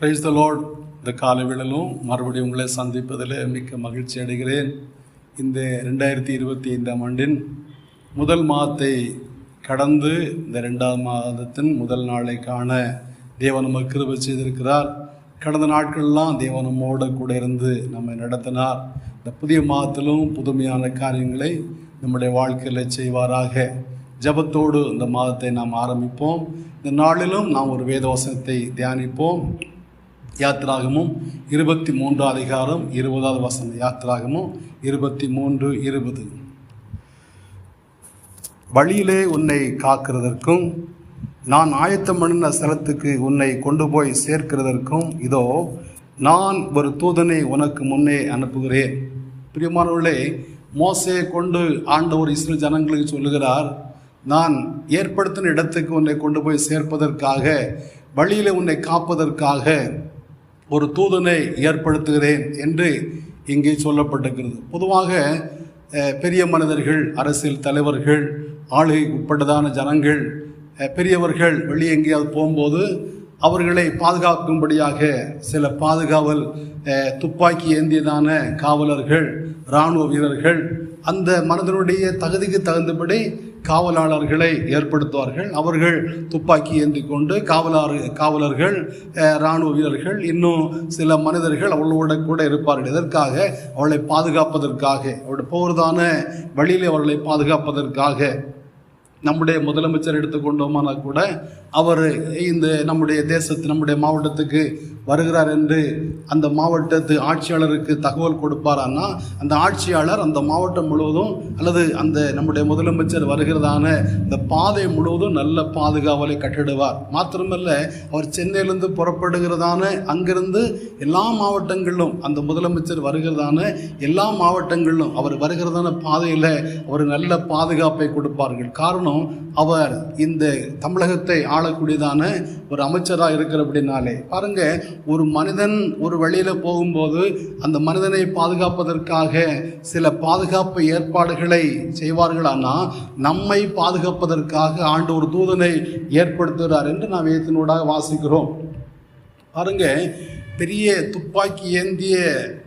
Praise the load இந்த காலவேளையிலும் மறுபடியும் உங்களை சந்திப்பதில் மிக்க மகிழ்ச்சி அடைகிறேன். இந்த ரெண்டாயிரத்தி இருபத்தி ஐந்தாம் ஆண்டின் முதல் மாதத்தை கடந்து இந்த ரெண்டாவது மாதத்தின் முதல் நாளை காண தேவன் நமக்கு கிருபை செய்திருக்கிறார். கடந்த நாட்கள்லாம் தேவன் நம்மோட கூட இருந்து நம்மை நடத்தினார். இந்த புதிய மாதத்திலும் புதுமையான காரியங்களை நம்முடைய வாழ்க்கையில் செய்வாராக. ஜெபத்தோடு இந்த மாதத்தை நாம் ஆரம்பிப்போம். இந்த நாளிலும் நாம் ஒரு வேதவசனத்தை தியானிப்போம். யாத்திராகமும் இருபத்தி மூன்றாம் அதிகாரம் இருபதாவது வசனம் யாத்திராகமும் இருபத்தி மூன்று இருபது. வழியிலே உன்னை காக்கிறதற்கும் நான் ஆயத்தம் பண்ணின ஸ்தலத்துக்கு உன்னை கொண்டு போய் சேர்க்கிறதற்கும் இதோ நான் ஒரு தூதனை உனக்கு முன்னே அனுப்புகிறேன். பிரியமானவர்களே மோசையை கொண்டு ஆண்டவர் இஸ்ரேல் ஜனங்களுக்கு சொல்லுகிறார் நான் ஏற்படுத்தின இடத்துக்கு உன்னை கொண்டு போய் சேர்ப்பதற்காக வழியில் உன்னை காப்பதற்காக ஒரு தூதனை ஏற்படுத்துகிறேன் என்று இங்கே சொல்லப்பட்டிருக்கிறது. பொதுவாக பெரிய மனிதர்கள் அரசியல் தலைவர்கள் ஆளுகைக்கு உட்பட்டதான ஜனங்கள் பெரியவர்கள் வெளியே எங்கேயாவது போகும்போது அவர்களை பாதுகாக்கும்படியாக சில பாதுகாவல் துப்பாக்கி ஏந்தியதான காவலர்கள் இராணுவ வீரர்கள் அந்த மனிதனுடைய தகுதிக்கு தகுந்தபடி காவலாளர்களை ஏற்படுத்துவார்கள். அவர்கள் துப்பாக்கி ஏந்தி கொண்டு காவலார் காவலர்கள் இராணுவ வீரர்கள் இன்னும் சில மனிதர்கள் அவளோட கூட இருப்பார்கள். எதற்காக அவளை பாதுகாப்பதற்காக அவருடைய போகிறதான வழியில் அவர்களை பாதுகாப்பதற்காக நம்முடைய முதலமைச்சர் எடுத்துக்கொண்டோமானால் கூட அவர் இந்த நம்முடைய தேசத்து நம்முடைய மாவட்டத்துக்கு வருகிறார் என்று அந்த மாவட்டத்து ஆட்சியாளருக்கு தகவல் கொடுப்பாரான்னா அந்த ஆட்சியாளர் அந்த மாவட்டம் முழுவதும் அல்லது அந்த நம்முடைய முதலமைச்சர் வருகிறதான இந்த பாதை முழுவதும் நல்ல பாதுகாவலை கட்டிடுவார். மாத்திரமல்ல அவர் சென்னையிலிருந்து புறப்படுகிறதான அங்கிருந்து எல்லா மாவட்டங்களிலும் அந்த முதலமைச்சர் வருகிறதான எல்லா மாவட்டங்களிலும் அவர் வருகிறதான பாதையில் அவர் நல்ல பாதுகாப்பை கொடுப்பார்கள். காரணம் அவர் இந்த தமிழகத்தை ஆளக்கூடியதான ஒரு அமைச்சராக இருக்கிறபடினாலே. பாருங்க ஒரு மனிதன் ஒரு வழியில போகும்போது அந்த மனிதனை பாதுகாப்பதற்காக சில பாதுகாப்பு ஏற்பாடுகளை செய்வார்களானா நம்மை பாதுகாப்பதற்காக ஆண்டு ஒரு தூதனை ஏற்படுத்துகிறார் என்று நாம் வேதத்தினூடாக வாசிக்கிறோம். பாருங்க பெரிய துப்பாக்கி ஏந்திய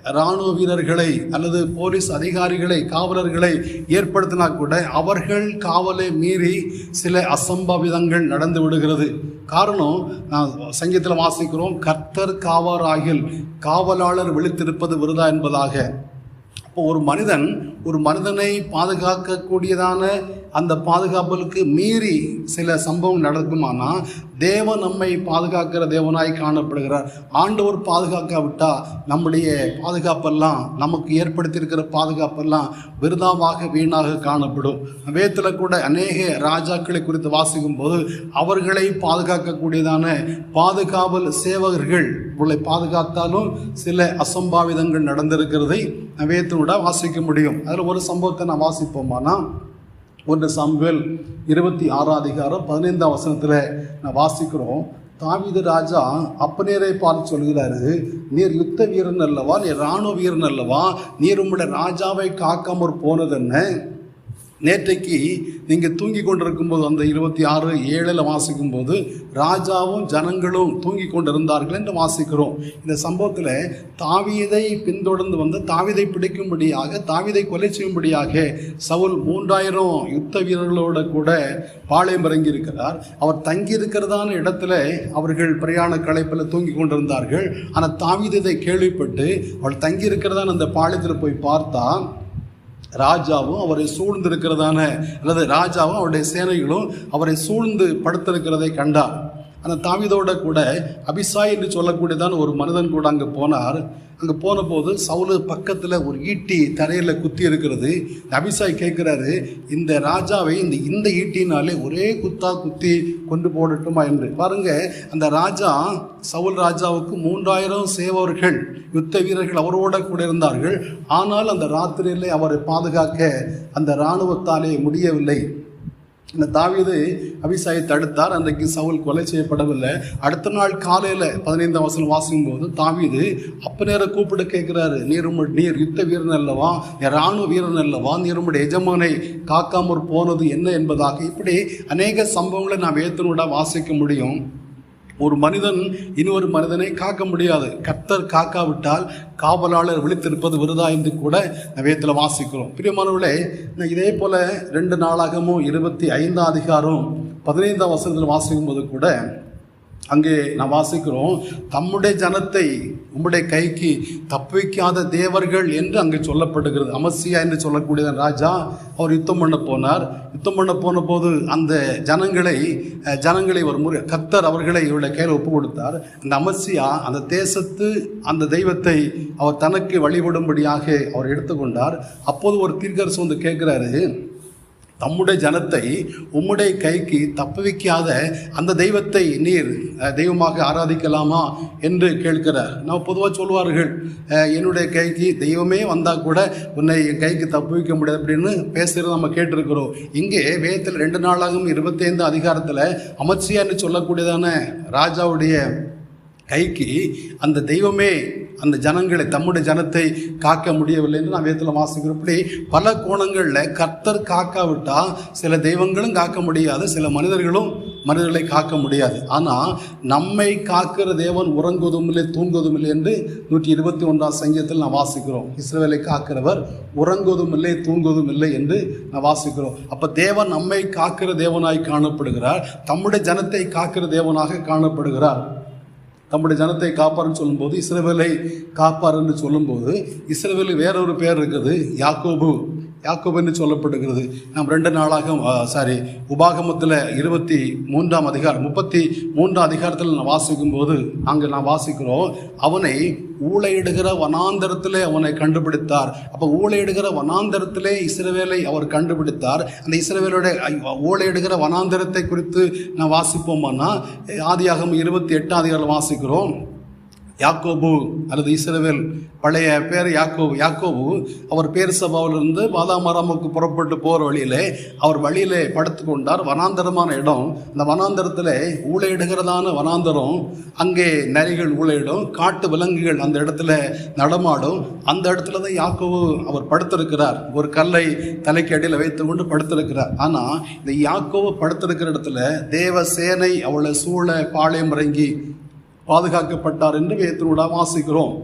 இராணுவ வீரர்களை அல்லது போலீஸ் அதிகாரிகளை காவலர்களை ஏற்படுத்தினா கூட அவர்கள் காவலை மீறி சில அசம்பாவிதங்கள் நடந்து விடுகிறது. காரணம் நான் சங்கீதத்தில் வாசிக்கிறோம் கர்த்தர் காவாராகில் காவலாளர் விழித்திருப்பது விருதா என்பதாக. அப்போ ஒரு மனிதன் ஒரு மனிதனை பாதுகாக்கக்கூடியதான அந்த பாதுகாப்பலுக்கு மீறி சில சம்பவம் நடக்குமானா தேவன் நம்மை பாதுகாக்கிற தேவனாய் காணப்படுகிறார். ஆண்டவர் பாதுகாக்காவிட்டா நம்முடைய பாதுகாப்பெல்லாம் நமக்கு ஏற்படுத்தியிருக்கிற பாதுகாப்பெல்லாம் விருதாவாக வீணாக காணப்படும். வேத்தில் கூட அநேக ராஜாக்களை குறித்து வாசிக்கும் போது அவர்களை பாதுகாக்கக்கூடியதான பாதுகாவல் சேவகர்கள் உங்களை பாதுகாத்தாலும் சில அசம்பாவிதங்கள் நடந்திருக்கிறதை வேதத்தினோட வாசிக்க முடியும். அதில் ஒரு சம்பவத்தை நான் வாசிப்போமானா ஒன்று சாமுவேல் இருபத்தி ஆறாம் அதிகாரம் பதினைந்தாம் வசனத்தில் நான் வாசிக்கிறோம். தாவித ராஜா அப்பனேரை பார்த்து சொல்கிறாரு நீர் யுத்த வீரன் அல்லவா? நீர் இராணுவ வீரன் அல்லவா? நீர் உம்முடைய ராஜாவை காக்காமற் போனதென்ன? நேற்றைக்கு நீங்கள் தூங்கி கொண்டிருக்கும்போது அந்த இருபத்தி ஆறு ஏழில் வாசிக்கும்போது ராஜாவும் ஜனங்களும் தூங்கி கொண்டிருந்தார்கள் என்று வாசிக்கிறோம். இந்த சம்பவத்தில் தாவீதை பின்தொடர்ந்து வந்து தாவிதை பிடிக்கும்படியாக தாவிதை கொலை செய்யும்படியாக சவுல் மூன்றாயிரம் யுத்த வீரர்களோட கூட பாளையம் இறங்கி இருக்கிறார் அவர் தங்கி இருக்கிறதான இடத்துல அவர்கள் பிரயாண களைப்பில் தூங்கி கொண்டிருந்தார்கள். ஆனால் தாவிதை கேள்விப்பட்டு அவள் தங்கி இருக்கிறதான அந்த பாளையத்தில் போய் பார்த்தா ராஜாவும் அவரை சூழ்ந்திருக்கிறதான அல்லது ராஜாவும் அவருடைய சேனைகளும் அவரை சூழ்ந்து படுத்திருக்கிறதை கண்டார். அந்த தாவிதோட கூட அபிசாய் என்று சொல்லக்கூடியதான ஒரு மனிதன் கூட அங்கே போனார். அங்கே போன போது சவுலு பக்கத்தில் ஒரு ஈட்டி தரையில் குத்தி இருக்கிறது. இந்த அபிசாய் கேட்குறாரு இந்த ராஜாவை இந்த இந்த ஈட்டினாலே ஒரே குத்தா குத்தி கொண்டு போடட்டுமா என்று. பாருங்க அந்த ராஜா சவுல் ராஜாவுக்கு மூன்றாயிரம் சேவர்கள் யுத்த வீரர்கள் அவரோட கூட இருந்தார்கள். ஆனால் அந்த ராத்திரியிலே அவரை பாதுகாக்க அந்த இராணுவத்தாலே முடியவில்லை. இந்த தாவீது அபிசாயை தடுத்தார். அன்றைக்கு சவுல் கொலை செய்யப்படவில்லை. அடுத்த நாள் காலையில் பதினைந்தாம் வசனம் வாசிக்கும் போது தாவீது அப்ப நேர கூப்பிட்டு கேட்கிறாரு. நீர் உம்ம- நீர் யுத்த வீரன் அல்லவா? என் ராணுவ வீரன் அல்லவா? நீர் உம்முடைய எஜமானை காக்காமற் போனது என்ன என்பதாக? இப்படி அநேக சம்பவங்களை நாம் வேத்தனோட வாசிக்க முடியும். ஒரு மனிதன் இன்னொரு மனிதனை காக்க முடியாது. கர்த்தர் காக்காவிட்டால் காவலாளர் விழித்திருப்பது விருதா என்று கூட வேதத்தில் வாசிக்கிறோம். பிரியமானவர்களே இதே போல ரெண்டு நாளாகமும் இருபத்தி ஐந்தாம் அதிகாரம் பதினைந்தாம் வசனத்தில் வாசிக்கும் போது கூட அங்கே நான் வாசிக்கிறோம் தம்முடைய ஜனத்தை உம்முடைய கைக்கு தப்பிக்காத தேவர்கள் என்று அங்கே சொல்லப்படுகிறது. அமசியா என்று சொல்லக்கூடிய ராஜா அவர் யுத்தம் பண்ண போனார். யுத்தம் பண்ண போன போது அந்த ஜனங்களை ஜனங்களை ஒரு முறை கத்தர் அவர்களை இவருடைய கையில் ஒப்பு கொடுத்தார். அந்த அமசியா அந்த தேசத்து அந்த தெய்வத்தை அவர் தனக்கு வழிபடும்படியாக அவர் எடுத்துக்கொண்டார். அப்போது ஒரு தீர்க்கரசு வந்து கேட்குறாரு தம்முடைய ஜனத்தை உம்முடைய கைக்கு தப்புவிக்காத அந்த தெய்வத்தை நீர் தெய்வமாக ஆராதிக்கலாமா என்று கேட்கிறார். நான் பொதுவாக சொல்வார்கள் என்னுடைய கைக்கு தெய்வமே வந்தால் கூட உன்னை என் கைக்கு தப்புவிக்க முடியாது அப்படின்னு பேசுகிறத நம்ம கேட்டிருக்கிறோம். இங்கே வேதத்தில் ரெண்டு நாளாகவும் இருபத்தைந்து அதிகாரத்தில் அமர்ச்சியான்னு சொல்லக்கூடியதான ராஜாவுடைய கைக்கு அந்த தெய்வமே அந்த ஜனங்களை தம்முடைய ஜனத்தை காக்க முடியவில்லை என்று நான் வேதத்தில் வாசிக்கிறோம். இப்படி பல கோணங்களில் கர்த்தர் காக்காவிட்டால் சில தெய்வங்களும் காக்க முடியாது சில மனிதர்களும் மனிதர்களை காக்க முடியாது. ஆனால் நம்மை காக்கிற தேவன் உறங்குவதும் இல்லை தூங்குவதும் இல்லை என்று நூற்றி இருபத்தி ஒன்றாம் சங்கீதத்தில் நான் வாசிக்கிறோம். இஸ்ரேலை காக்கிறவர் உறங்குவதும் இல்லை தூங்குவதும் இல்லை என்று நான் வாசிக்கிறோம். அப்போ தேவன் நம்மை காக்கிற தேவனாய் காணப்படுகிறார் தம்முடைய ஜனத்தை காக்கிற தேவனாக காணப்படுகிறார். தம்முடைய ஜனத்தை காப்பார்னு சொல்லும்போது இஸ்ரவேலை காப்பார் என்று சொல்லும்போது இஸ்ரவேலுக்கு வேற ஒரு பேர் இருக்குது யாக்கோபு. யாக்கோபென்று சொல்லப்படுகிறது. நாம் ரெண்டு நாளாக சாரி உபாகமத்தில் இருபத்தி மூன்றாம் அதிகாரம் முப்பத்தி மூன்றாம் அதிகாரத்தில் நான் வாசிக்கும் போது அங்கே நான் வாசிக்கிறோம் அவனை ஊழையிடுகிற வனாந்தரத்திலே அவனை கண்டுபிடித்தார். அப்போ ஊழையிடுகிற வனாந்தரத்திலே இஸ்ரவேலை அவர் கண்டுபிடித்தார். அந்த இஸ்ரவேலுடைய ஊழையிடுகிற வனாந்தரத்தை குறித்து நான் வாசிப்போமானா ஆதியாகம் இருபத்தி எட்டாம் அதிகாரம் வாசிக்கிறோம். யாக்கோபு அல்லது இஸ்ரவேல் பழைய பேர் யாக்கோபு யாக்கோபு அவர் பேர் சபாவிலிருந்து மாதாமாராமுக்கு புறப்பட்டு போகிற வழியிலே அவர் வழியிலே படுத்து கொண்டார். வனாந்தரமான இடம். அந்த வனாந்தரத்தில் ஊழையிடுகிறதான வனாந்தரம். அங்கே நரிகள் ஊழையிடும். காட்டு விலங்குகள் அந்த இடத்துல நடமாடும். அந்த இடத்துல தான் யாக்கோபு அவர் படுத்திருக்கிறார். ஒரு கல்லை தலைக்கு அடியில் வைத்துக்கொண்டு படுத்திருக்கிறார். ஆனால் இந்த யாக்கோபு படுத்திருக்கிற இடத்துல தேவ சேனை அவளை சூழ பாளையம் இறங்கி பாதுகாக்கப்பட்டார் என்று வேதத்தினூடாக வாசிக்கிறோம்.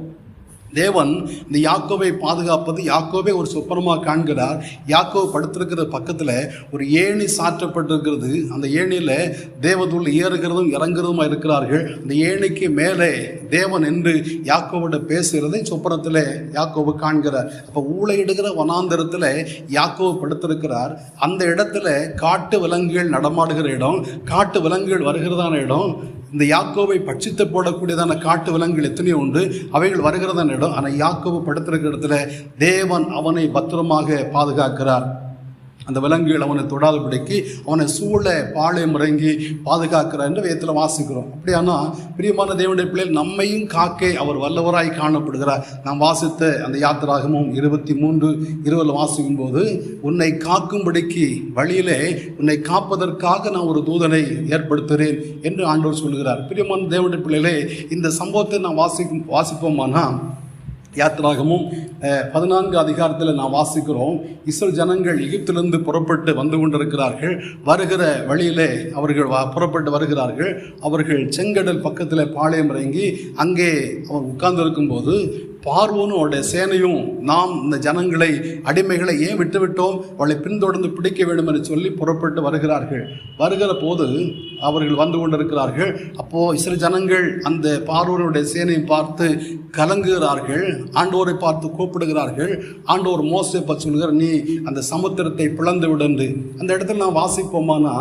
தேவன் இந்த யாக்கோவை பாதுகாப்பது யாக்கோவே ஒரு சொப்பனமாக காண்கிறார். யாக்கோ படுத்திருக்கிற பக்கத்தில் ஒரு ஏணி சாற்றப்பட்டிருக்கிறது. அந்த ஏணியில் தேவதுள் ஏறுகிறதும் இறங்குறதுமா இருக்கிறார்கள். அந்த ஏணிக்கு மேலே தேவன் என்று யாக்கோவோட பேசுகிறதை சொப்பனத்தில் யாக்கோவு காண்கிறார். அப்போ ஊழையிடுகிற வனாந்தரத்தில் யாக்கோவு படுத்திருக்கிறார். அந்த இடத்துல காட்டு விலங்குகள் நடமாடுகிற இடம் காட்டு விலங்குகள் வருகிறதான இடம் இந்த யாக்கோவை பட்சித்து போடக்கூடியதான காட்டு விலங்குகள் எத்தனையோ உண்டு. அவைகள் வருகிறதான இடம் ஆனால் யாக்கோவை படுத்திருக்கிற இடத்துல தேவன் அவனை பத்திரமாக பாதுகாக்கிறார். அந்த விலங்குகள் அவனை தொடாதபடிக்கு அவனை சூழ பாளையம் இறங்கி பாதுகாக்கிறார் என்று வாசிக்கிறோம். அப்படியானா பிரியமான தேவனுடைய பிள்ளைகள் நம்மையும் காக்க அவர் வல்லவராய் காணப்படுகிறார். நாம் வாசித்த அந்த யாத்திராகமும் இருபத்தி மூன்று இருபதில் வாசிக்கும் போது உன்னை காக்கும்படிக்கு வழியிலே உன்னை காப்பதற்காக நான் ஒரு தூதனை ஏற்படுத்துகிறேன் என்று ஆண்டவர் சொல்கிறார் பிரியமான தேவனுடைய பிள்ளைகளே இந்த சம்பவத்தை நான் வாசிக்கும் வாசிப்போமானா யாத்திராகமும் பதினான்கு அதிகாரத்தில் நான் வாசிக்கிறோம். இஸ்ரேல் ஜனங்கள் எகிப்திலிருந்து புறப்பட்டு வந்து கொண்டிருக்கிறார்கள். வருகிற வழியிலே அவர்கள் வ- புறப்பட்டு வருகிறார்கள். அவர்கள் செங்கடல் பக்கத்தில் பாளையம் இறங்கி அங்கே அவர் உட்கார்ந்திருக்கும் போது பார்வோனும் அவருடைய சேனையும் நாம் இந்த ஜனங்களை அடிமைகளை ஏன் விட்டுவிட்டோம்? அவளை பின்தொடர்ந்து பிடிக்க வேண்டும் என்று சொல்லி புறப்பட்டு வருகிறார்கள். வருகிற போது அவர்கள் வந்து கொண்டிருக்கிறார்கள். அப்போது சில ஜனங்கள் அந்த பார்வோனுடைய சேனையை பார்த்து கலங்குகிறார்கள். ஆண்டோரை பார்த்து கூப்பிடுகிறார்கள். ஆண்டோர் மோசை பற்றி சொல்கிறார் நீ அந்த சமுத்திரத்தை பிளந்து விடந்து அந்த இடத்துல நான் வாசிப்போமானா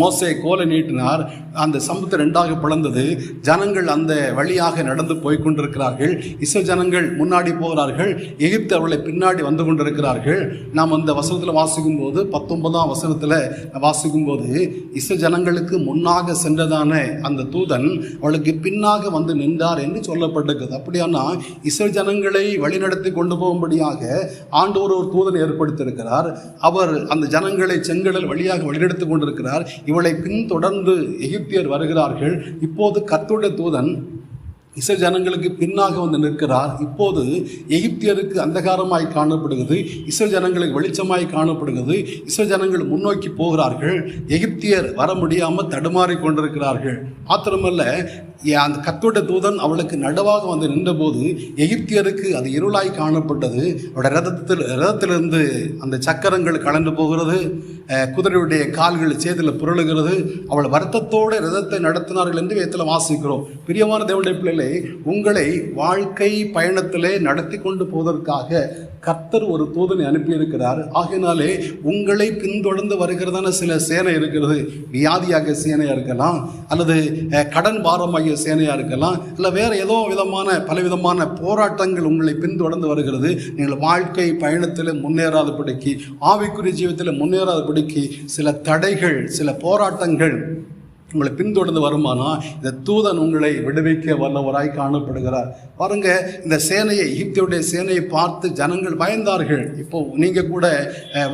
மோசே கோலை நீட்டினார். அந்த சமுத்திரம் ரெண்டாக பிளந்தது. ஜனங்கள் அந்த வழியாக நடந்து போய் கொண்டிருக்கிறார்கள். இஸ்ரோ ஜனங்கள் முன்னாடி போகிறார்கள். எகிப்து அவர்களை பின்னாடி வந்து கொண்டிருக்கிறார்கள். நாம் அந்த வசனத்தில் வாசிக்கும் போது பத்தொன்பதாம் வசனத்தில் வாசிக்கும் போது இஸ்ரோ ஜனங்களுக்கு முன்னாக சென்றதான அந்த தூதன் அவளுக்கு பின்னாக வந்து நின்றார் என்று சொல்லப்பட்டிருக்கிறது அப்படியானா இஸ்ரோ ஜனங்களை வழிநடத்தி கொண்டு போகும்படியாக ஆண்டோர் ஒரு தூதன் ஏற்படுத்தியிருக்கிறார். அவர் அந்த ஜனங்களை செங்கடல் வழியாக வழிநடத்தி கொண்டிருக்கிறார். இவளை பின்தொடர்ந்து எகிப்தியர் வருகிறார்கள். இப்போது கர்த்தருடைய தூதன் இஸ்ரேல் ஜனங்களுக்கு பின்னாக வந்து நிற்கிறார். இப்போது எகிப்தியருக்கு அந்தகாரமாய் காணப்படுகிறது. இஸ்ரேல் ஜனங்களுக்கு வெளிச்சமாய் காணப்படுகிறது. இஸ்ரேல் ஜனங்கள் முன்னோக்கி போகிறார்கள். எகிப்தியர் வர முடியாமல் தடுமாறி கொண்டிருக்கிறார்கள். மாத்திரமல்ல ஏ- அந்த கத்தோட தூதன் அவளுக்கு நடுவாக வந்து நின்றபோது எகிப்தியருக்கு அது இருளாய் காணப்பட்டது. அவருடைய ரதத்தில் ரதத்திலிருந்து அந்த சக்கரங்கள் கலந்து போகிறது. குதிரையுடைய கால்கள் சேதில் புரளுகிறது. அவள் வருத்தத்தோடு ரதத்தை நடத்தினார்கள் என்று வேத்தில் வாசிக்கிறோம். பிரியமான தேவனுடைய பிள்ளைகள் உங்களை வாழ்க்கை பயணத்திலே நடத்தி கொண்டு போவதற்காக கர்த்தர் ஒரு தூதனை அனுப்பியிருக்கிறார். ஆகினாலே உங்களை பின்தொடர்ந்து வருகிறதான சில சேனை இருக்கிறது. வியாதியாக சேனையாக இருக்கலாம் அல்லது கடன் பாரமாகிய சேனையாக இருக்கலாம் இல்லை வேறு ஏதோ விதமான பலவிதமான போராட்டங்கள் உங்களை பின்தொடர்ந்து வருகிறது. நீங்கள் வாழ்க்கை பயணத்தில் முன்னேறாதபடிக்கு ஆவிக்குரிய முன்னேறாத முன்னேறாதபடிக்கு சில தடைகள் சில போராட்டங்கள் உங்களை பின்தொடர்ந்து வருமானா? இந்த தூதன் உங்களை விடுவிக்க வல்லவராய் காணப்படுகிறார். பாருங்க இந்த சேனையை எகிப்தியுடைய சேனையை பார்த்து ஜனங்கள் பயந்தார்கள். இப்போ நீங்க கூட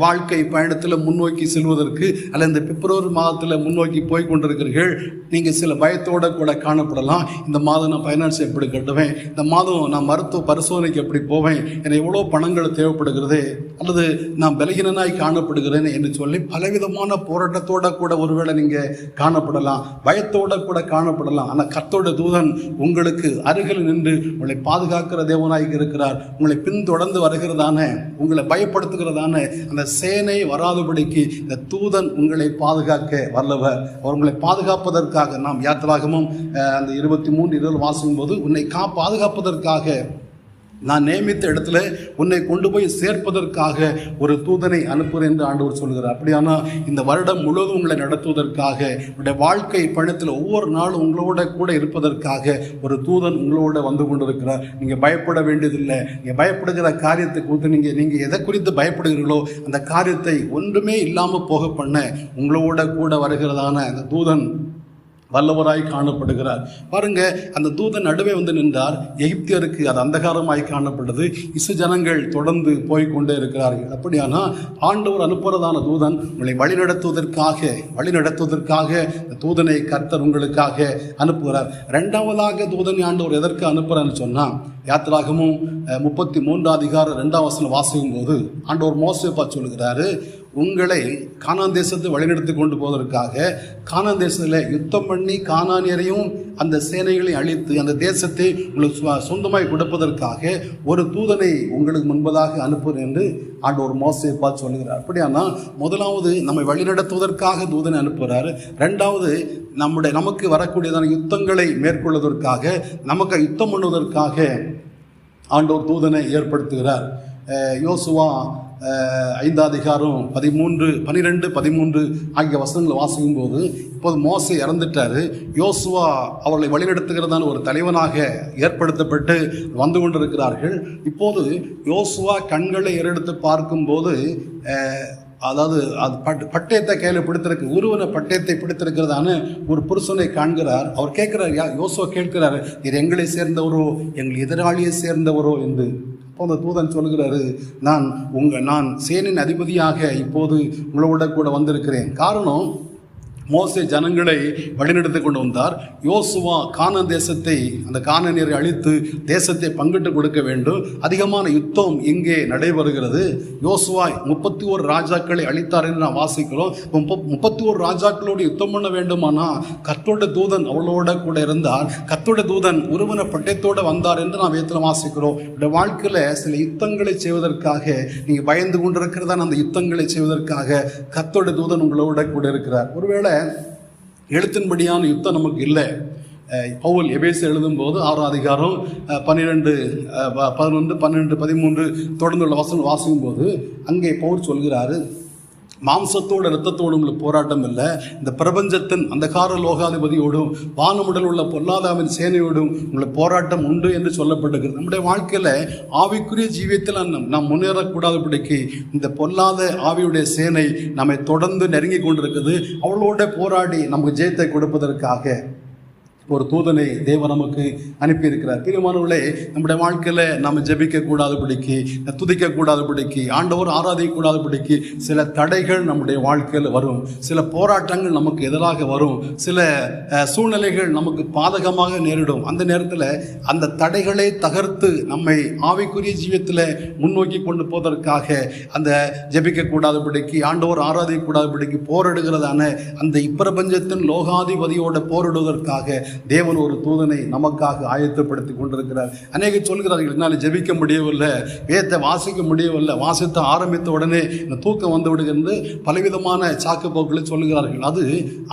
வாழ்க்கை பயணத்தில் முன்னோக்கி செல்வதற்கு அல்ல இந்த பிப்ரவரி மாதத்தில் முன்னோக்கி போய் கொண்டிருக்கிறீர்கள். நீங்க சில பயத்தோட கூட காணப்படலாம். இந்த மாதம் நான் ஃபைனான்ஸ் எப்படி கட்டுவேன்? இந்த மாதம் நான் மருத்துவ பரிசோதனைக்கு எப்படி போவேன்? எனக்கு எவ்வளோ பணங்கள் தேவைப்படுகிறது? அல்லது நான் பலகீனனாய் காணப்படுகிறேன் என்று சொல்லி பலவிதமான போராட்டத்தோட கூட ஒருவேளை நீங்க காணப்படலாம். பயத்தோட கூட காணப்படலாம். ஆனால் கத்தோட தூதன் உங்களுக்கு அருகில் நின்று உங்களை பாதுகாக்கிற தேவனாய் இருக்கிறார். உங்களை பின்தொடர்ந்து வருகிறதான உங்களை பயப்படுத்துகிறதான அந்த சேனை வராதபடிக்கு இந்த தூதன் உங்களை பாதுகாக்க வல்லவர். அவர் உங்களை பாதுகாப்பதற்காக நாம் யாத்திராகமும் அந்த இருபத்தி மூன்று இருபது வாசிக்கும் போது உன்னை கா பாதுகாப்பதற்காக நான் நியமித்த இடத்துல உன்னை கொண்டு போய் சேர்ப்பதற்காக ஒரு தூதனை அனுப்புகிறேன் என்று ஆண்டவர் சொல்கிறார் அப்படியானால் இந்த வருடம் முழுவதும் உங்களை நடத்துவதற்காக உங்களுடைய வாழ்க்கை பயணத்தில் ஒவ்வொரு நாளும் உங்களோட கூட இருப்பதற்காக ஒரு தூதன் உங்களோட வந்து கொண்டிருக்கிறார். நீங்கள் பயப்பட வேண்டியதில்லை. நீங்கள் பயப்படுகிற காரியத்தை குறித்து நீங்கள் நீங்கள் எதை குறித்து பயப்படுகிறீர்களோ அந்த காரியத்தை ஒன்றுமே இல்லாமல் போக பண்ண உங்களோட கூட வருகிறதான அந்த தூதன் வல்லவராய் காணப்படுகிறார். பாருங்க அந்த தூதன் நடுவே வந்து நின்றார். எகிப்தியருக்கு அது அந்தகாரமாய் காணப்பட்டது. இசு ஜனங்கள் தொடர்ந்து போய்கொண்டே இருக்கிறார்கள். அப்படியானா ஆண்டவர் அனுப்புறதான தூதன் உங்களை வழிநடத்துவதற்காக வழிநடத்துவதற்காக இந்த தூதனை கர்த்தர் உங்களுக்காக அனுப்புகிறார். ரெண்டாவதாக தூதனை ஆண்டவர் எதற்கு அனுப்புறான்னு சொன்னா யாத்திராகமும் முப்பத்தி மூன்றாம் அதிகாரம் ரெண்டாம் வசனம் வாசிக்கும் போது ஆண்டவர் மோசப்பா சொல்லுகிறாரு உங்களை கானான் தேசத்தை வழிநடத்தி கொண்டு போவதற்காக கானான் தேசத்தில் யுத்தம் பண்ணி கானானியரையும் அந்த சேனைகளை அழித்து அந்த தேசத்தை உங்களுக்கு சொந்தமாய் கொடுப்பதற்காக ஒரு தூதனை உங்களுக்கு முன்பதாக அனுப்புகிறேன் என்று ஆண்டவர் மோசையை பார்த்து சொல்லுகிறார். அப்படியானால் முதலாவது நம்மை வழிநடத்துவதற்காக தூதனை அனுப்புகிறாரு. ரெண்டாவது நம்முடைய நமக்கு வரக்கூடியதான யுத்தங்களை மேற்கொள்வதற்காக நமக்கு யுத்தம் பண்ணுவதற்காக ஆண்டோர் தூதனை ஏற்படுத்துகிறார். யோசுவா அஹ், அதிகாரம் பதிமூன்று பனிரெண்டு பதிமூன்று ஆகிய வசனங்களை வாசிக்கும் போது இப்போது மோசை இறந்துட்டார். யோசுவா அவர்களை வழிநடத்துகிறதான ஒரு தலைவனாக ஏற்படுத்தப்பட்டு வந்து கொண்டிருக்கிறார்கள். இப்போது யோசுவா கண்களை ஏறெடுத்து பார்க்கும்போது அதாவது அது பட் பட்டயத்தை கையில் பிடித்திருக்கு உருவன பட்டயத்தை பிடித்திருக்கிறதான ஒரு புருஷனை காண்கிறார். அவர் கேட்கிறார் யா யோசுவா கேட்கிறார் இது எங்களை சேர்ந்தவரோ எங்கள் எதிராளியை சேர்ந்தவரோ? என்று. அப்போ அந்த தூதன் சொல்கிறாரு நான் உங்கள் நான் சேனின் அதிபதியாக இப்போது உங்களோட கூட வந்திருக்கிறேன். காரணம் மோசே ஜனங்களை வழிநடத்தி கொண்டு வந்தார். யோசுவா கானன் தேசத்தை அந்த கானானியரை அழித்து தேசத்தை பங்கிட்டு கொடுக்க வேண்டும். அதிகமான யுத்தம் இங்கே நடைபெறுகிறது? யோசுவா முப்பத்தி ஓர் ராஜாக்களை அழித்தார் என்று நாம் வாசிக்கிறோம். முப்பத்தி ஓரு ராஜாக்களோடு யுத்தம் பண்ண வேண்டுமானா கத்தோட தூதன் அவளோட கூட இருந்தார். கத்தோட தூதன் உருவன பட்டயத்தோடு வந்தார் என்று நாம் வேத்தில் வாசிக்கிறோம். இந்த வாழ்க்கையில் சில யுத்தங்களை செய்வதற்காக நீங்கள் பயந்து கொண்டிருக்கிறதான அந்த யுத்தங்களை செய்வதற்காக கத்தோட தூதன் உங்களோட கூட இருக்கிறார். ஒருவேளை எழுத்தின்படியான யுத்தம் நமக்கு இல்லை. பவுல் எபேசு எழுதும்போது ஆறாம் அதிகாரம் பன்னிரெண்டு பதினொன்று பன்னெண்டு பதிமூன்று தொடர்ந்துள்ள வசனம் வாசிக்கும் போது அங்கே பவுல் சொல்கிறாரு மாம்சத்தோடு இரத்தத்தோடும் உள்ள போராட்டம் இல்லை. இந்த பிரபஞ்சத்தின் அந்த கார லோகாதிபதியோடும் வானமுடல் உள்ள பொல்லாதாவின் சேனையோடும் உள்ள போராட்டம் உண்டு என்று சொல்லப்பட்டிருக்கிறது நம்முடைய வாழ்க்கையில் ஆவிக்குரிய ஜீவியத்தில் நாம் முன்னேறக்கூடாதபடிக்கு இந்த பொல்லாத ஆவியுடைய சேனை நம்மை தொடர்ந்து நெருங்கி கொண்டிருக்குது. அவளோட போராடி நமக்கு ஜெயத்தை கொடுப்பதற்காக. ஒரு தூதனை தேவன் நமக்கு அனுப்பியிருக்கிறார். பிரியமானவர்களே நம்முடைய வாழ்க்கையில் நம்ம ஜெபிக்க கூடாதபடிக்கு துதிக்க கூடாதபடிக்கு ஆண்டவர் ஆராதிக்க கூடாதபடிக்கு சில தடைகள் நம்முடைய வாழ்க்கையில் வரும். சில போராட்டங்கள் நமக்கு எதிராக வரும். சில சூழ்நிலைகள் நமக்கு பாதகமாக நேரிடும். அந்த நேரத்தில் அந்த தடைகளை தகர்த்து நம்மை ஆவிக்குரிய ஜீவியத்தில் முன்னோக்கி கொண்டு போவதற்காக அந்த ஜெபிக்க கூடாதபடிக்கு ஆண்டவர் ஆராதிக்க கூடாதபடிக்கு போரிடுகிறதான அந்த இப்பிரபஞ்சத்தின் லோகாதிபதியோட போரிடுவதற்காக தேவன் ஒரு தூதனை நமக்காக ஆயத்தப்படுத்தி கொண்டிருக்கிறார். அநேக சொல்கிறார்கள் என்னால் ஜெபிக்க முடியவில்லை வேதத்தை வாசிக்க முடியவில்லை வாசித்த ஆரம்பித்த உடனே இந்த தூக்கம் வந்து விடுகிறது பலவிதமான சாக்கு போக்குகளை சொல்லுகிறார்கள் அது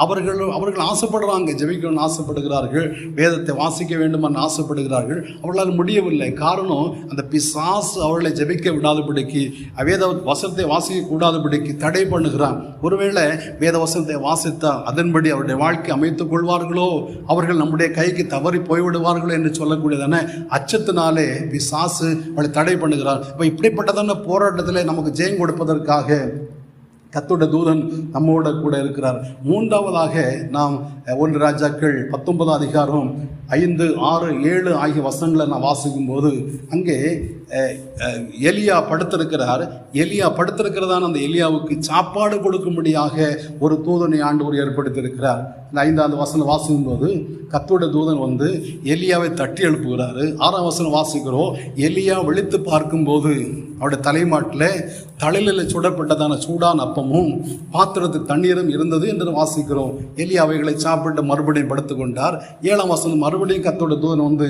அவர்கள் அவர்கள் ஆசைப்படுறாங்க ஜெபிக்கணும்னு ஆசைப்படுகிறார்கள் வேதத்தை வாசிக்க வேண்டுமென்னு ஆசைப்படுகிறார்கள். அவர்களால் முடியவில்லை. காரணம் அந்த பிசாசு அவர்களை ஜெபிக்க விடாதபடிக்கு வேத வசனத்தை வாசிக்க கூடாதபடிக்கு தடை பண்ணுகிறான். ஒருவேளை வேத வசனத்தை வாசித்தால் அதன்படி அவருடைய வாழ்க்கை அமைத்துக் கொள்வார்களோ? அவர்கள் நம்முடைய கைக்கு தவறி போய்விடுவார்களோ என்று சொல்லக்கூடியதான அச்சத்தினாலே பிசாசு அவளை தடை பண்ணுகிறார். இப்போ இப்படிப்பட்டதான போராட்டத்தில் நமக்கு ஜெயம் கொடுப்பதற்காக கத்தோட தூதன் நம்மோட கூட இருக்கிறார். மூன்றாவதாக நாம் ஒன்று ராஜாக்கள் பத்தொன்பதாம் அதிகாரம் ஐந்து ஆறு ஏழு ஆகிய வசனங்களை நான் வாசிக்கும் போது அங்கே எலியா படுத்திருக்கிறார். எலியா படுத்திருக்கிறதான அந்த எலியாவுக்கு சாப்பாடு கொடுக்கும்படியாக ஒரு தூதனை ஆண்டவர் ஏற்படுத்தியிருக்கிறார். இந்த ஐந்தாவது வசனம் வாசிக்கும் போது கத்தோட தூதன் வந்து எலியாவை தட்டி எழுப்புகிறாரு. ஆறாம் வசனம் வாசிக்கிறோம். எலியா விழித்து பார்க்கும்போது அவருடைய தலைமாட்டில் தலையில் சுடப்பட்டதான சூடான அப்பமும் பாத்திரத்தில் தண்ணீரும் இருந்தது என்று வாசிக்கிறோம். எலி அவைகளை சாப்பிட்டு மறுபடியும் படுத்துக்கொண்டார் ஏழாம் வசனம் மறுபடியும் கத்தோட தூதன் வந்து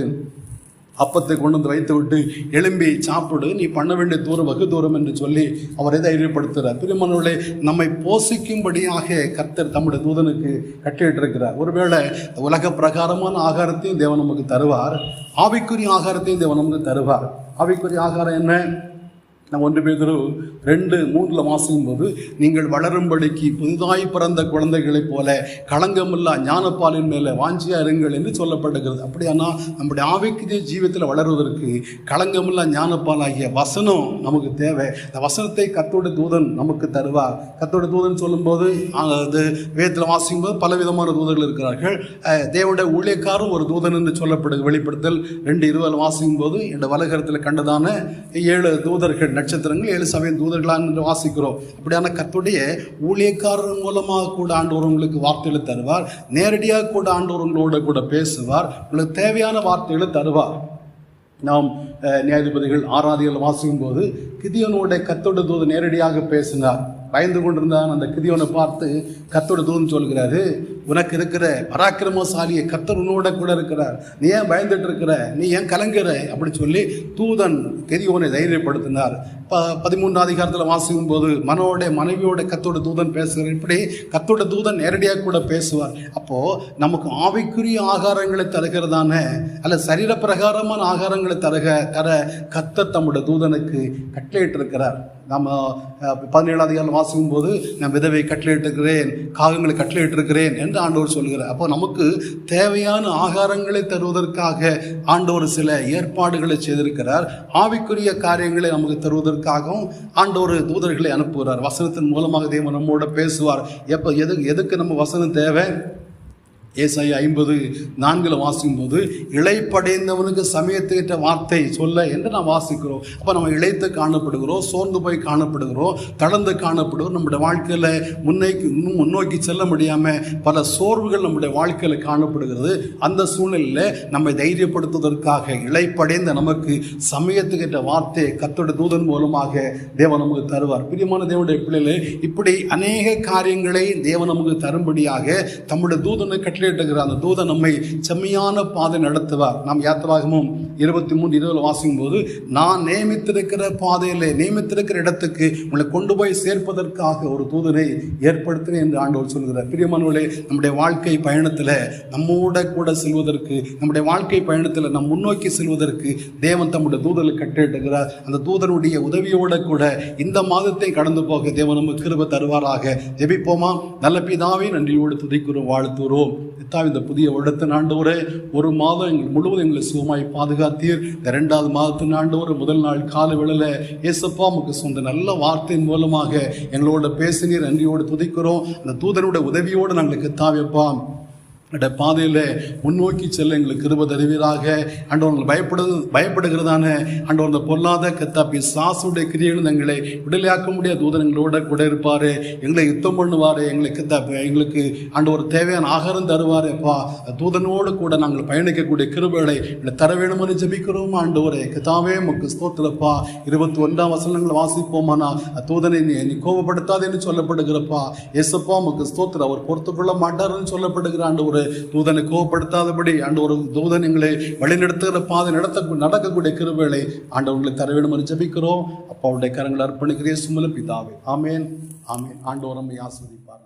அப்பத்தை கொண்டு வந்து வைத்து விட்டு எழும்பி சாப்பிடு நீ பண்ண வேண்டிய தூரம் வெகு தூரம் என்று சொல்லி அவரை தைரியப்படுத்துகிறார் திருமணங்களே நம்மை போசிக்கும்படியாக கர்த்தர் தம்முடைய தூதனுக்கு கட்டிட்டிருக்கிறார் ஒருவேளை உலக பிரகாரமான ஆகாரத்தையும் தேவன் நமக்கு தருவார். ஆவிக்குரிய ஆகாரத்தையும் தேவன் நமக்கு தருவார். ஆவிக்குரிய ஆகாரம் என்ன? நான் ஒன்று பேதரு ரெண்டு மூன்றில் வாசிக்கும் போது நீங்கள் வளரும்படிக்கு புதிதாய் பிறந்த குழந்தைகளைப் போல களங்கமில்லா ஞானப்பாலின் மேலே வாஞ்சியா இருங்கள் என்று சொல்லப்படுகிறது. அப்படியானா நம்முடைய ஆவிக்குரிய ஜீவத்தில் வளருவதற்கு களங்கமில்லா ஞானப்பால் ஆகிய வசனம் நமக்கு தேவை. இந்த வசனத்தை கத்தோட தூதன் நமக்கு தருவார். கத்தோட தூதன் சொல்லும்போது அது வேதத்தில் வாசிக்கும் போது பலவிதமான தூதர்கள் இருக்கிறார்கள். தேவனுடைய ஊழியக்காரும் ஒரு தூதன் என்று சொல்லப்படுது வெளிப்படுத்தல் ரெண்டு இருபதில் வாசிக்கும் போது என்னோட வலகரத்தில் கண்டதான ஏழு தூதர்கள் நட்சத்திரங்கள் ஏழு சபையின் தூதர்களான் என்று வாசிக்கிறோம். அப்படியான கத்துடைய ஊழியக்காரர் மூலமாக கூட ஆண்டவர் உங்களுக்கு வார்த்தைகளை தருவார். நேரடியாக கூட ஆண்டவர் உங்களோட கூட பேசுவார். உங்களுக்கு தேவையான வார்த்தைகளை தருவார். நாம் நியாயாதிபதிகள் ஆராதிகள் வாசிக்கும் போது கிதியனுடைய கத்தோட தூது நேரடியாக பேசினார். பயந்து கொண்டிருந்தான் அந்த கிதியோனை பார்த்து கத்தோட தூதன் சொல்கிறாரு உனக்கு இருக்கிற பராக்கிரமசாலியை கத்தர் உன்னோட கூட இருக்கிறார். நீ ஏன் பயந்துட்டு இருக்கிற? நீ ஏன் கலங்குற? அப்படி சொல்லி தூதன் கெதியோனை தைரியப்படுத்தினார். ப பதிமூன்றாம் அதிகாரத்தில் வாசிக்கும் போது மனோட மனைவியோட கத்தோட தூதன் பேசுகிறார். இப்படி கத்தோட தூதன் நேரடியாக கூட பேசுவார். அப்போது நமக்கு ஆவிக்குரிய ஆகாரங்களை தருகிறதான அல்ல சரீர பிரகாரமான ஆகாரங்களை தருக தர கத்தர் தம்முடைய தூதனுக்கு கட்டளையிட்டிருக்கிறார். நம்ம பதினேழாம் அதிகாரம் வாசிக்கும் போது நான் விதவை கட்டளையிட்டிருக்கிறேன் காகங்களை கட்டளையிட்டிருக்கிறேன் என்று ஆண்டவர் சொல்கிறார் அப்போ நமக்கு தேவையான ஆகாரங்களை தருவதற்காக ஆண்டவர் சில ஏற்பாடுகளை செய்திருக்கிறார். ஆவிக்குரிய காரியங்களை நமக்கு தருவதற்காகவும் ஆண்டவர் தூதர்களை அனுப்புகிறார். வசனத்தின் மூலமாக தேவன் நம்மோட பேசுவார். எப்போ எது எதுக்கு நம்ம வசனம் தேவை? ஏசாய் ஐம்பது நான்கில் வாசிக்கும் போது இழைப்படைந்தவனுக்கு சமயத்தேற்ற வார்த்தை சொல்ல என்று நாம் வாசிக்கிறோம். அப்போ நம்ம இழைத்து காணப்படுகிறோம் சோர்ந்து போய் காணப்படுகிறோம் தளர்ந்து காணப்படுகிறோம். நம்முடைய வாழ்க்கையில் முன்னோக்கி இன்னும் முன்னோக்கி செல்ல முடியாமல் பல சோர்வுகள் நம்முடைய வாழ்க்கையில் காணப்படுகிறது. அந்த சூழ்நிலையில் நம்மை தைரியப்படுத்துவதற்காக இழைப்படைந்த நமக்கு சமயத்துக்கேற்ற வார்த்தை கத்தோட தூதன் மூலமாக தேவன் நமக்கு தருவார். பிரியமான தேவனுடைய பிள்ளைகளே இப்படி அநேக காரியங்களை தேவன் நமக்கு தரும்படியாக தம்முடைய தூதனை கேட்டுகிற அந்த தூதன் நம்மை செம்மையான பாதை நடத்துவார். நாம் யாத்திராகமும் இருபத்தி மூணு இருபது வாசிக்கும் போது நான் நியமித்திருக்கிற பாதையிலே நியமித்திருக்கிற இடத்துக்கு உங்களை கொண்டு போய் சேர்ப்பதற்காக ஒரு தூதனை ஏற்படுத்தினேன் என்று ஆண்டவர் சொல்கிறார் பிரியமானவர்களே நம்முடைய வாழ்க்கை பயணத்தில் நம்மோட கூட செல்வதற்கு நம்முடைய வாழ்க்கை பயணத்தில் நம் முன்னோக்கி செல்வதற்கு தேவன் தம்முடைய தூதலை கட்டிட்டுகிறார் அந்த தூதனுடைய உதவியோட கூட இந்த மாதத்தை கடந்து போக தேவன் நமக்கு கிருப தருவாராக. ஜெபிப்போமா? நல்ல பிதாவே நன்றியோடு துதிக்கிறோம் வாழ்த்துறோம். தாவி இந்த புதிய வருடத்தின் ஆண்டவரே ஒரு மாதம் எங்கள் முழுவதும் எங்களை சுகமாய் பாதுகாத்தீர். இந்த ரெண்டாவது மாதத்தின் ஆண்டவர் முதல் நாள் கால விழல ஏசப்பா உமக்கு சொந்த நல்ல வார்த்தையின் மூலமாக எங்களோட பேசினீர் நன்றியோடு துதிக்கிறோம். அந்த தூதனுடைய உதவியோடு நாங்களுக்கு தாவியப்பா அந்த பாதையில் முன்னோக்கி செல்ல எங்களுக்கு கிருப தருவீராக. ஆண்டவர்கள் பயப்படு பயப்படுகிறதான. அண்டவர் அந்த பொல்லாத கத்தாப்பி சாசுடைய கிரியைகளும் எங்களை விடலையாக்க முடியாத தூதனங்களோட கூட இருப்பார். எங்களை யுத்தம் பண்ணுவார். எங்களை கத்தாப்பி எங்களுக்கு அண்டவர் தேவையான ஆகாரம் தருவார். அப்பா தூதனோடு கூட நாங்கள் பயணிக்கக்கூடிய கிருபைகளை தர வேணும்னு ஜபிக்கிறோம். ஆண்டவரே கத்தாவே முக்கு ஸ்தோத்திரப்பா இருபத்தி ஒன்றாம் வசனங்களை வாசிப்போமானா. தூதனை நீ நீ என்று சொல்லப்படுகிறப்பா. ஏசப்பா முக்கு ஸ்தோத்திர அவர் பொறுத்துக்கொள்ள மாட்டார்னு சொல்லப்படுகிற ஒரு தூதனை கோபப்படுத்தாதபடி ஆண்டவர் தூதன் எங்களை வழிநடத்துகிற பாதை நடத்த நடக்கக்கூடிய கிருபைகளை ஆண்டவர்களை தர வேண்டும் என்று ஜபிக்கிறோம். அப்பாவுடைய கரங்களை அர்ப்பணிக்கிறேன் சுமல பிதாவே. ஆமேன். ஆமேன். ஆண்டவர் நம்மை ஆஸ்வதிப்பார்